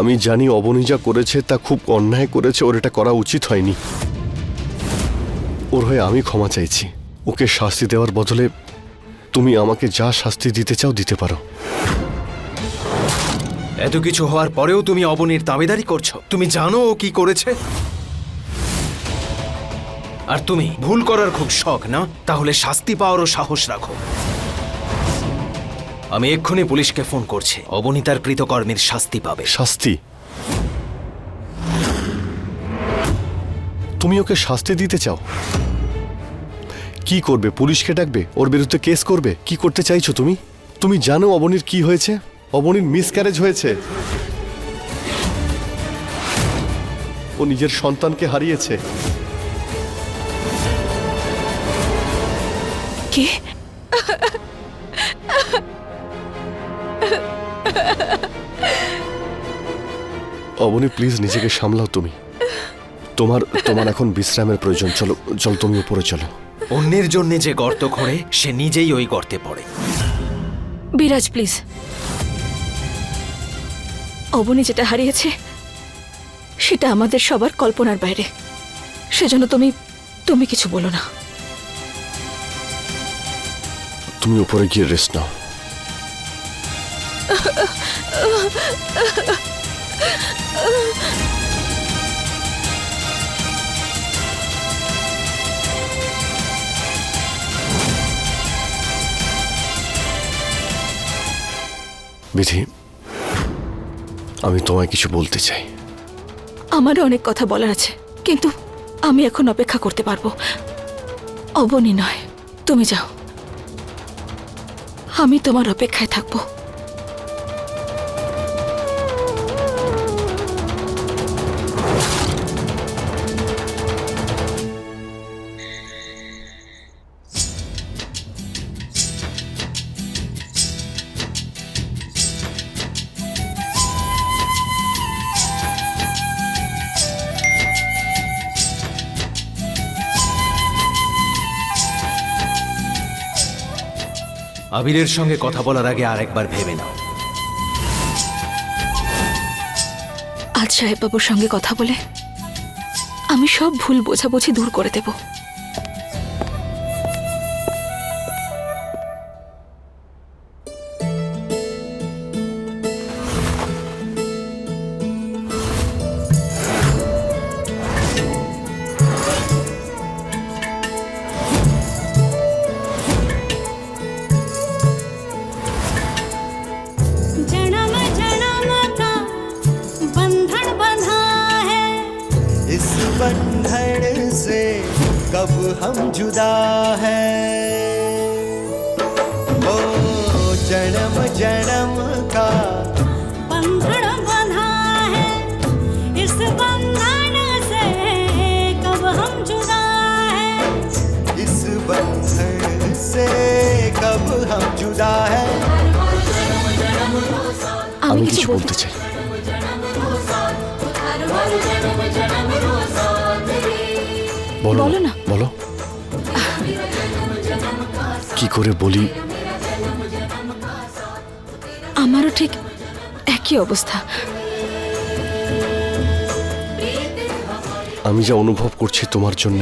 আমি জানি অবনী যা করেছে তা খুব অন্যায় করেছে, ওর এটা করা উচিত হয়নি। ওর হয়ে আমি ক্ষমা চাইছি। ওকে শাস্তি দেওয়ার বদলে তুমি আমাকে যা শাস্তি দিতে চাও দিতে পারো। এত কিছু হওয়ার পরেও তুমি অবনীর দাবিদারি করছ। তুমি জানো ও কি করেছে? আর তুমি, ভুল করার খুব শখ, না? তাহলে শাস্তি পাওয়ারও সাহস রাখো। আমি এক্ষুনি পুলিশকে ফোন করছি। অবনী তার কৃতকর্মের শাস্তি পাবে। শাস্তি? তুমি ওকে শাস্তি দিতে চাও? কি করবে? পুলিশকে ডাকবে? ওর বিরুদ্ধে কেস করবে? কি করতে চাইছো তুমি? তুমি জানো অবনীর কি হয়েছে? অবনীর মিসক্যারেজ হয়েছে। ও নিজের সন্তানকে হারিয়েছে। কি? অবনী প্লিজ নিজেকে সামলাও তুমি। তোমার তোমার এখন বিশ্রামের প্রয়োজন। চলো চল তুমি উপরে চলো। অন্যের জন্য যে গর্ত খোঁড়ে সে নিজেই ওই গর্তে পড়ে। বিরাজ প্লিজ অবনী যেটা হারিয়েছে সেটা আমাদের সবার কল্পনার বাইরে। সেজন্য তুমি তুমি কিছু বলো না। তুমি উপরে গিয়ে রেস্ট নাও। বিধি, আমি তোমায় কিছু বলতে চাই। আমারও অনেক কথা বলার আছে, কিন্তু আমি এখন অপেক্ষা করতে পারব। অবনী নয় তুমি যাও। আমি তোমার অপেক্ষায় থাকব। আবিরের সঙ্গে কথা বলার আগে আর একবার ভেবে নাও। আজ সাহেব বাবুর সঙ্গে কথা বলে আমি সব ভুল বোঝাবুঝি দূর করে দেব। कब हम जुदा है ओ जन्म जन्म का बंधन बंधा है इस बंधन से कब हम जुदा है इस बंधन से कब हम जुदा है আমি কিছু বলতে চাই বলো বলো না। বলো কি করে বলি আমারও ঠিক একই অবস্থা আমি যা অনুভব করছি তোমার জন্য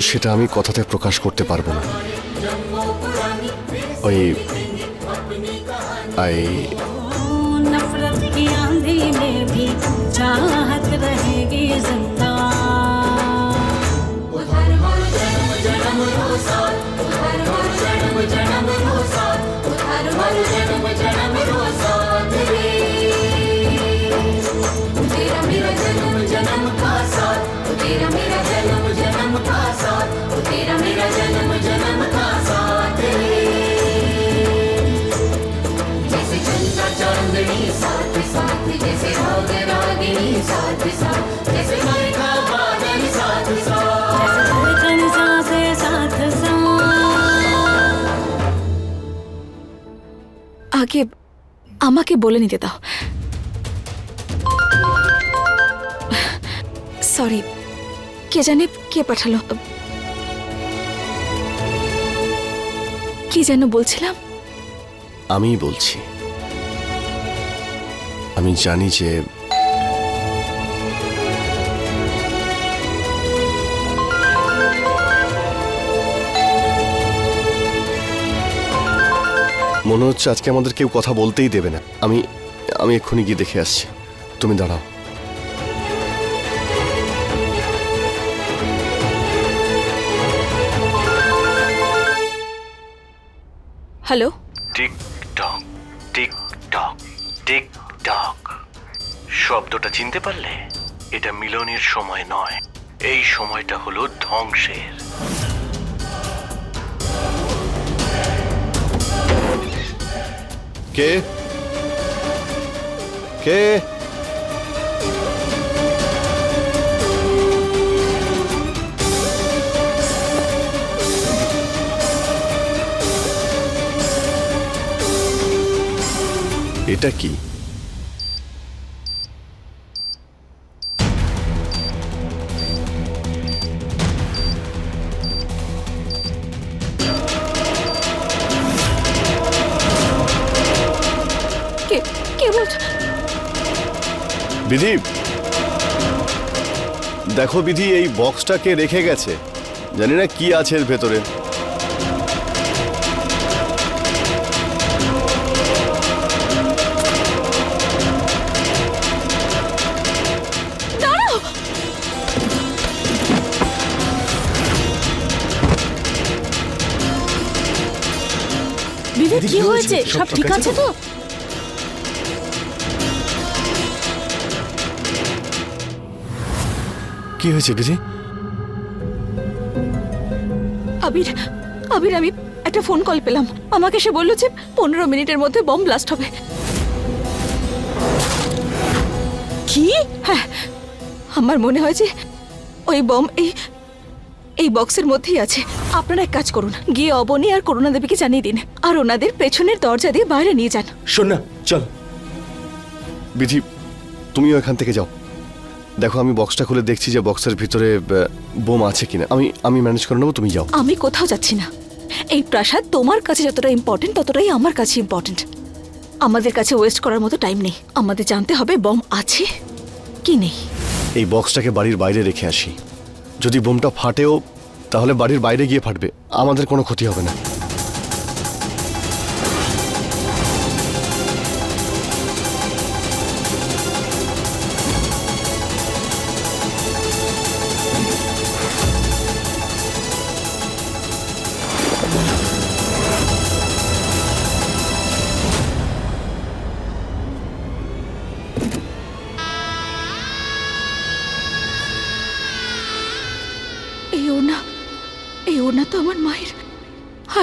সেটা আমি কথাতে প্রকাশ করতে পারবো না ওই আই नफरत की आंधी में भी चाहत रहेगी जिंदा जन्म जन्म साथ। उधार मरु जन्म जन्म रो আমাকে বলে নিতে দাও। সরি কে জানে কে পাঠালো? কি যেন বলছিলাম? আমি বলছি। আমি জানি যে মনে হচ্ছে আজকে আমাদের কেউ কথা বলতেই দেবে না। আমি আমি এক্ষুনি গিয়ে দেখে আসছি। তুমি দাঁড়াও। Hello? Tick tock tick tock tick tock. শব্দটা চিনতে পারলে এটা মিলনের সময় নয়। এই সময়টা হলো ধ্বংসের। কে? কে? এটা কি? বিধি? দেখো বিধি এই বক্সটাকে রেখে গেছে। জানি না কি আছে এর ভেতরে। কি হয়েছে? সব ঠিক আছে তো? কি হয়েছে বিধি আবির আবির আমি একটা ফোন কল পেলাম। আমাকে সে বলল যে পনেরো মিনিটের মধ্যে বম ব্লাস্ট হবে। কি? হ্যাঁ আমার মনে হয় যে ওই বম এই এই বক্সের মধ্যেই আছে। আপনারা এক কাজ করুন গিয়ে অবনী আর করুণা দেবীকে জানিয়ে দিন আর ওনাদের পেছনের দরজা দিয়ে বাইরে নিয়ে যান। শোন না চল। বিধি তুমিও এখান থেকে যাও। দেখো আমি বক্সটা খুলে দেখছি যে বক্সের ভিতরে বোম আছে কিনা। আমি আমি ম্যানেজ করে নেব তুমি যাও। আমি কোথাও যাচ্ছি না। এই প্রাসাদ তোমার কাছে যতটা ইম্পর্টেন্ট ততটাই আমার কাছে ইম্পর্টেন্ট আমাদের কাছে ওয়েস্ট করার মতো টাইম নেই। আমাদের জানতে হবে বম আছে কি নেই। এই বক্সটাকে বাড়ির বাইরে রেখে আসি। যদি বোমটা ফাটেও তাহলে বাড়ির বাইরে গিয়ে ফাটবে। আমাদের কোনো ক্ষতি হবে না।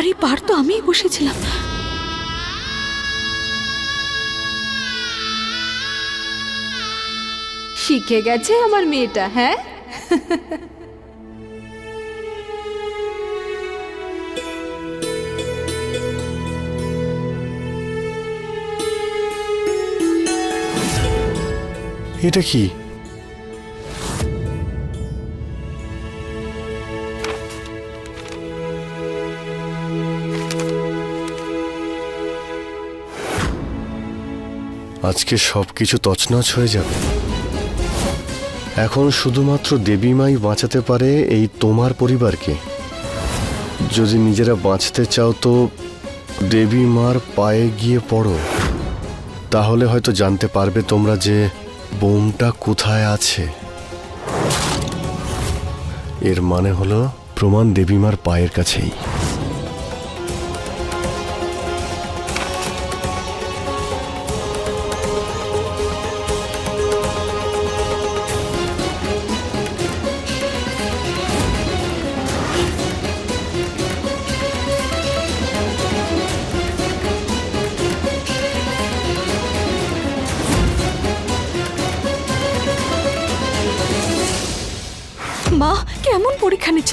আর এই পার তো আমিই বসেছিলাম। শিখে গেছে আমার মেয়েটা হ্যাঁ? এটা কি? আজকে সব কিছু তছনছ হয়ে যাবে। এখন শুধুমাত্র দেবীমাই বাঁচাতে পারে এই তোমার পরিবারকে। যদি নিজেরা বাঁচতে চাও তো দেবী মার পায়ে গিয়ে পড়ো। তাহলে হয়তো জানতে পারবে তোমরা যে বোমটা কোথায় আছে। এর মানে হলো প্রমাণ দেবীমার পায়ের কাছেই।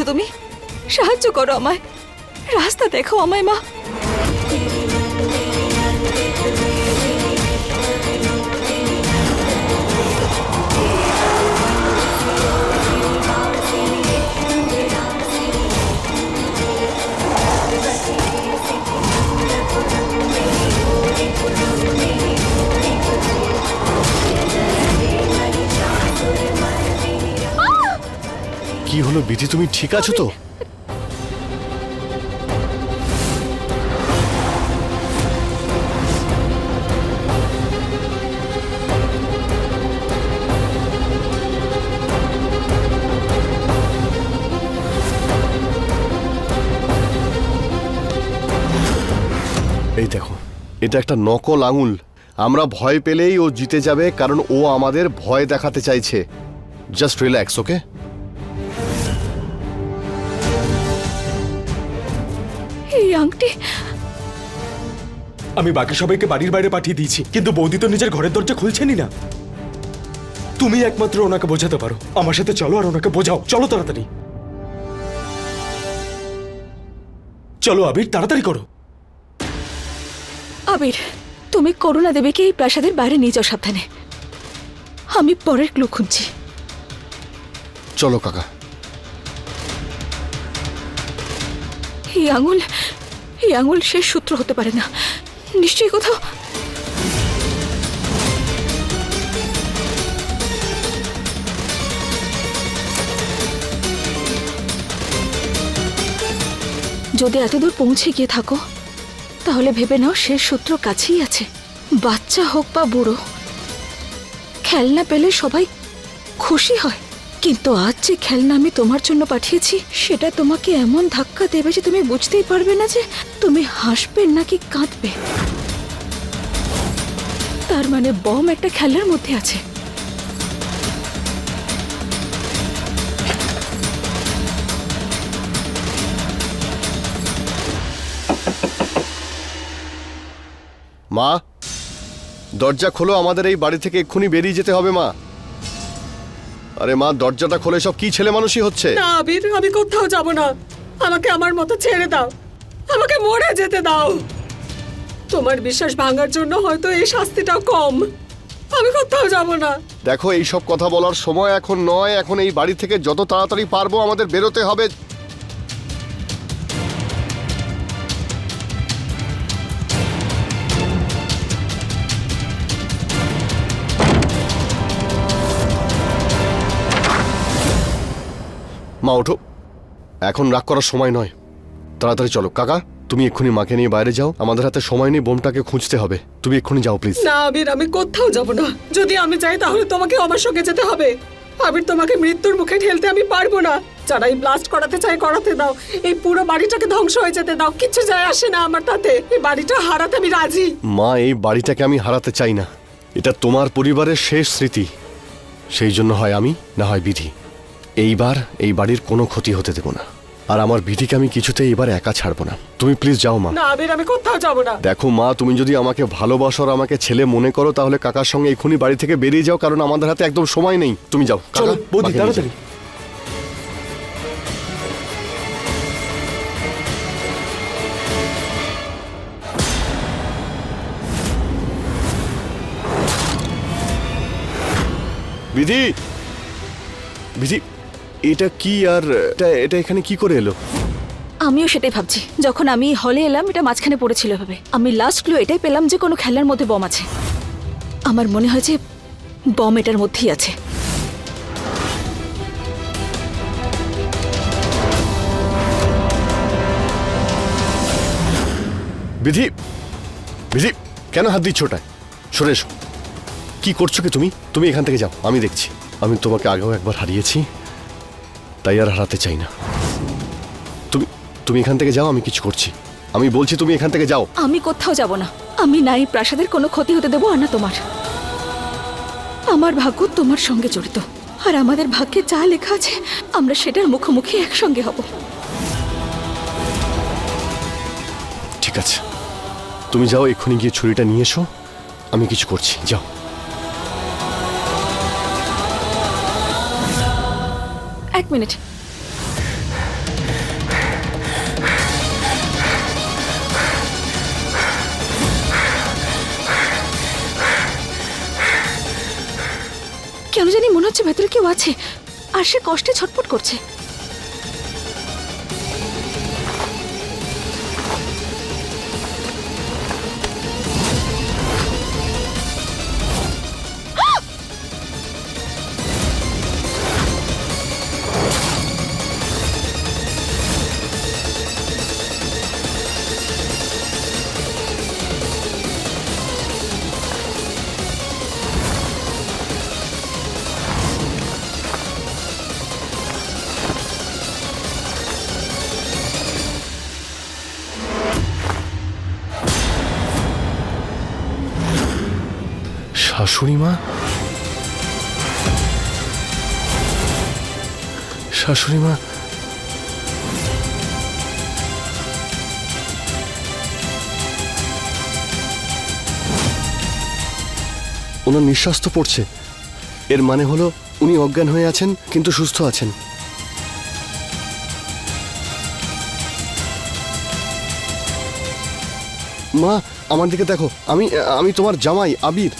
তুমি? সাহায্য করো আমায়। রাস্তা দেখো আমায় মা। হলো বিধি তুমি ঠিক আছো তো? এই দেখো, এটা একটা নকল আঙুল। আমরা ভয় পেলেই ও জিতে যাবে, কারণ ও আমাদের ভয় দেখাতে চাইছে। জাস্ট রিল্যাক্স ওকে এই আংটি। আমি বাকি সবাইকে বাড়ির বাইরে পাঠিয়ে দিয়েছি কিন্তু বৌদি তো নিজের ঘরের দরজা খুলছেনই না। তুমি একমাত্র ওনাকে বোঝাতে পারো। আমার সাথে চলো আর ওনাকে বোঝাও। চলো তাড়াতাড়ি। চলো আবির তাড়াতাড়ি করো। আবির তুমি করুণা দেবীকে এই প্রাসাদের বাইরে নিয়ে যাও সাবধানে। আমি পরের ক্লু খুঁজছি। চলো কাকা। এই আঙুল এই আঙুল শেষ সূত্র হতে পারে না। নিশ্চয়ই কোথাও। যদি এতদূর পৌঁছে গিয়ে থাকো, তাহলে ভেবে নাও শেষ সূত্র কাছেই আছে। বাচ্চা হোক বা বুড়ো, খেলনা পেলে সবাই খুশি হয়। কিন্তু আজ যে খেলনা আমি তোমার জন্য পাঠিয়েছি, সেটা তোমাকে এমন ধাক্কা দেবে যে তুমি বুঝতেই পারবে না যে তুমি হাসবে নাকি কাঁদবে। তার মানে বম একটা খেলার মধ্যে আছে। মা, দরজা খোলো, আমাদের এই বাড়ি থেকে এক্ষুনি বেরিয়ে যেতে হবে মা। আরে মা দরজাটা খোলে সব কি ছেলে মানুষই হচ্ছে? না আবির আমি কোথাও যাব না। আমাকে আমার মতো ছেড়ে দাও। আমাকে মরে যেতে দাও। তোমার বিশ্বাস ভাঙার জন্য হয়তো এই শাস্তিটাও কম। আমি কোথাও যাব না। দেখো এই সব কথা বলার সময় এখন নয় এখন এই বাড়ি থেকে যত তাড়াতাড়ি পারব আমাদের বেরোতে হবে। মা ওঠো। এখন রাগ করার সময় নয়। তাড়াতাড়ি চলো। কাকা তুমি এক্ষুনি মাকে নিয়ে বাইরে যাও। আমাদের হাতে সময় নেই বোমটাকে খুঁজতে হবে। তুমি এক্ষুনি যাও প্লিজ। না আবির আমি কোথাও যাব না। যদি আমি চাই তাহলে তোমাকে আমার সঙ্গে যেতে হবে। আবির তোমাকে মৃত্যুর মুখে ঠেলতে আমি পারব না। যারা এই ব্লাস্ট করাতে চাই করাতে দাও। এই পুরো বাড়িটাকে ধ্বংস হয়ে যেতে দাও। কিছু যায় আসে না আমার তাতে। এই বাড়িটা হারাতে আমি রাজি। মা এই বাড়িটাকে আমি হারাতে চাই না। এটা তোমার পরিবারের শেষ স্মৃতি। সেই জন্য হয় আমি না হয় বিধি। এইবার এই বাড়ির কোনো ক্ষতি হতে দেব না। আর আমার বিধিকে আমি কিছুতে এবার একা ছাড়বো না। তুমি প্লিজ যাও মা। না আবির আমি কোথাও যাব না। দেখো মা তুমি যদি আমাকে ভালোবাসো আর আমাকে ছেলে মনে করো তাহলে কাকার সঙ্গে এক্ষুনি বাড়ি থেকে বেরিয়ে যাও কারণ আমাদের হাতে একদম সময় নেই। তুমি যাও কাকা, চলো বৌদি। তাড়াতাড়ি। বিধি! বিধি! এটা কি আর এটা এটা এখানে কি করে এলো? আমিও সেটাই ভাবছি। যখন আমি হলে এলাম এটা মাঝখানে পড়েছিল এভাবে। আমি লাস্ট ক্লু এটাই পেলাম যে কোনো খেলার মধ্যে বম আছে। আমার মনে হয় যে বম এটার মধ্যেই আছে। বিধি বিধি কেন হাত দিচ্ছ ওটায়? সরে এসো। কি করছ কি তুমি? তুমি এখান থেকে যাও আমি দেখছি। আমি তোমাকে আগেও একবার হারিয়েছি। তাই আর হারাতে চাই না। তুমি তুমি এখান থেকে যাও আমি কিছু করছি। আমি বলছি তুমি এখান থেকে যাও। আমি কোথাও যাব না। আমি নাই প্রাসাদের কোনো ক্ষতি হতে দেবো আর না তোমার। আমার ভাগ্য তোমার সঙ্গে জড়িত। আর আমাদের ভাগ্যে যা লেখা আছে আমরা সেটার মুখোমুখি একসঙ্গে হব। ঠিক আছে। তুমি যাও এক্ষুনি গিয়ে ছুরিটা নিয়ে এসো। আমি কিছু করছি। যাও। এক মিনিট। কেন জানি মনে হচ্ছে ভেতরে কেউ আছে আর সে কষ্টে ছটপট করছে। শাশুড়ি মা? শাশুড়ি মা? ওনার নিঃশ্বাস তো পড়ছে। এর মানে হলো উনি অজ্ঞান হয়ে আছেন, কিন্তু সুস্থ আছেন। মা, আমার দিকে দেখো। আমি আমি তোমার জামাই, আবির।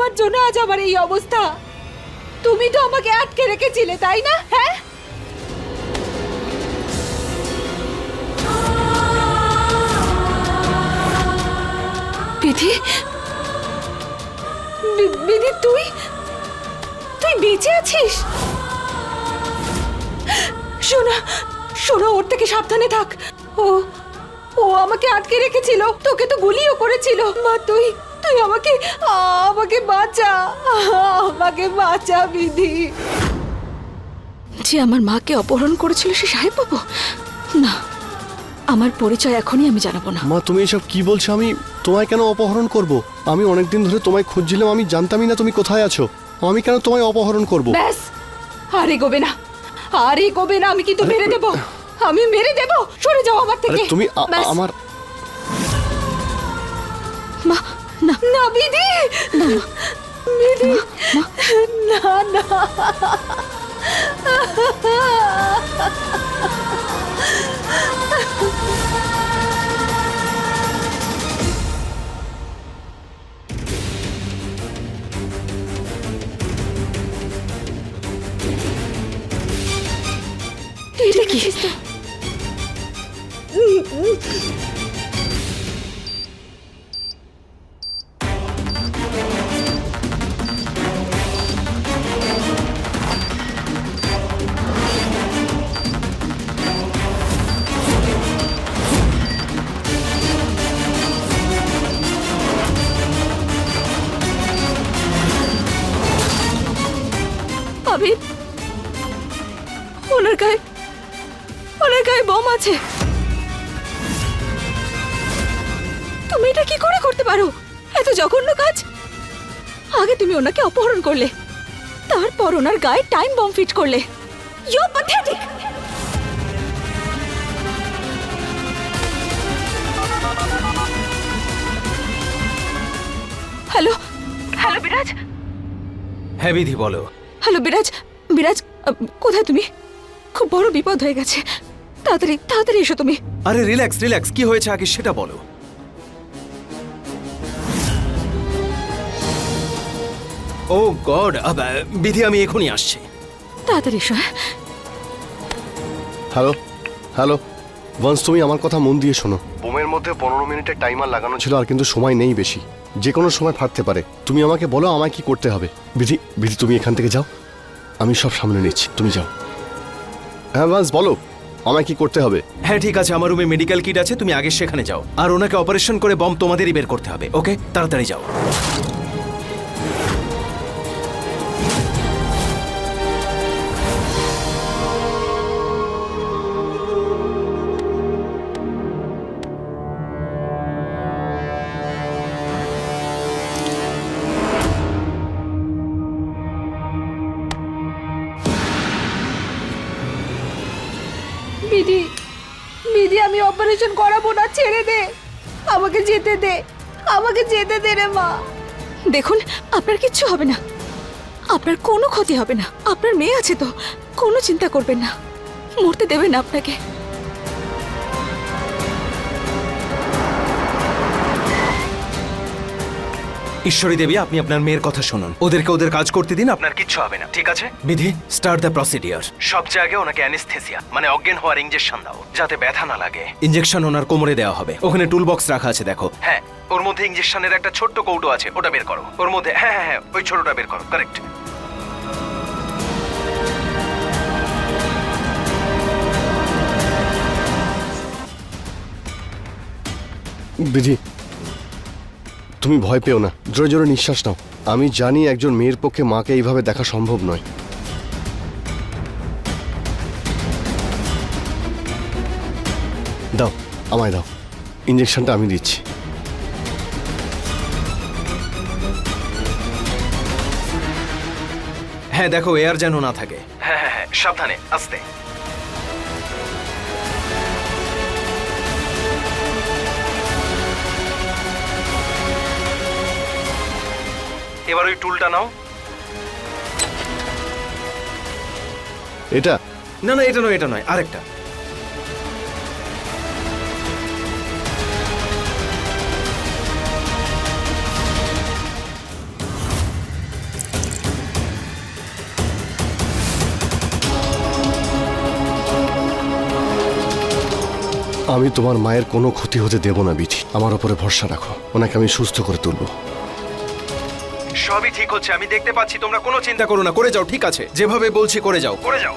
তোমার জন্য আজ আমার এই অবস্থা। তুমি তো আমাকে আটকে রেখেছিলে, তাই না? হ্যাঁ? বিধি, তুই? তুই বেঁচে আছিস? শোনা শোনা, ওর থেকে সাবধানে থাক। ও ও আমাকে আটকে রেখেছিল, তোকে তো গুলিও করেছিল। মা, তুই তুই আমাকে আমাকে বাঁচা আমাকে বাঁচা বিধি। যে আমার মাকে অপহরণ করেছিল সে সাহেব বাবু? না আমার পরিচয় এখনই আমি জানাব না। মা তুমি এসব কি বলছো? আমি তোমায় কেন অপহরণ করব? আমি অনেকদিন ধরে তোমায় খুঁজছিলাম আমি জানতামই না তুমি কোথায় আছো। আমি কেন তোমায় অপহরণ করব? ব্যাস আরে এগোবে না আরে এগোবে না আমি কিন্তু মেরে দেব। আমি মেরে দেব সরে যাও আমার থেকে। তুমি আমার না। না বিধি! বিধি! না না। এটা কি? ফিট করলে। ইউ প্যাথেটিক হ্যালো হ্যালো বিরাজ হ্যাঁ বিধি বলো। হ্যালো বিরাজ বিরাজ কোথায় তুমি? খুব বড় বিপদ হয়ে গেছে। তাড়াতাড়ি তাড়াতাড়ি এসো তুমি। আরে রিল্যাক্স রিল্যাক্স কি হয়েছে আগে সেটা বলো। ও গড বিধি আমি এখনই আসছি। তাড়াতাড়ি এসো হ্যাঁ? Hello hello. বংশ তুমি আমার কথা মন দিয়ে শোনো। বোমের মধ্যে পনেরো মিনিটের টাইমার লাগানো ছিল আর কিন্তু সময় নেই বেশি। যে কোনো সময় ফাটতে পারে। তুমি আমাকে বলো আমায় কি করতে হবে। বিধি বিধি তুমি এখান থেকে যাও। আমি সব সামনে নিচ্ছি। তুমি যাও। হ্যাঁ বাস বলো। আমায় কি করতে হবে? হ্যাঁ ঠিক আছে। আমার রুমে মেডিকেল কিট আছে। তুমি আগে সেখানে যাও। আর ওনাকে অপারেশন করে বম তোমাদেরই বের করতে হবে ওকে? তাড়াতাড়ি যাও। অপারেশন করাবো না, ছেড়ে দে। আমাকে যেতে দে, আমাকে যেতে দে রে মা। দেখুন, আপনার কিচ্ছু হবে না। আপনার কোনো ক্ষতি হবে না। আপনার মেয়ে আছে তো, কোনো চিন্তা করবেন না। মরতে দেবেন আপনাকে। ঈশ্বরী দেবী, আপনি আপনার মেয়ের কথা শুনুন। ওদেরকে ওদের কাজ করতে দিন, আপনার কিচ্ছু হবে না, ঠিক আছে? বিধি স্টার্ট দ্য প্রসিডিয়ার সবচেয়ে আগে ওনাকে অ্যানেস্থেসিয়া মানে অজ্ঞান হওয়ার ইঞ্জেকশন দাও, যাতে ব্যথা না লাগে। ইঞ্জেকশন ওনার কোমরে দেওয়া হবে। ওখানে টুল বক্স রাখা আছে, দেখো। হ্যাঁ ওর মধ্যে ইঞ্জেকশনের একটা ছোট্ট কৌটো আছে, ওটা বের করো। ওর মধ্যে হ্যাঁ হ্যাঁ হ্যাঁ ওই ছোটটা বের করো কারেক্ট বিধি তুমি ভয় পেও না। জোরে জোরে নিঃশ্বাস নাও। আমি জানি একজন মেয়ের পক্ষে মাকে এইভাবে দেখা সম্ভব নয়। দাও আমায় দাও। ইঞ্জেকশনটা আমি দিচ্ছি। হ্যাঁ দেখো এয়ার যেন না থাকে। হ্যাঁ হ্যাঁ হ্যাঁ সাবধানে আস্তে। এবার ওই টুলটা নাও। এটা? না না এটা নয় এটা নয় আরেকটা। আমি তোমার মায়ের কোনো ক্ষতি হতে দেব না বিধি আমার ওপরে ভরসা রাখো। ওনাকে আমি সুস্থ করে তুলবো। সবই ঠিক হচ্ছে। আমি দেখতে পাচ্ছি তোমরা কোনো চিন্তা করো না। করে যাও, ঠিক আছে। যেভাবে বলছি, করে যাও। করে যাও।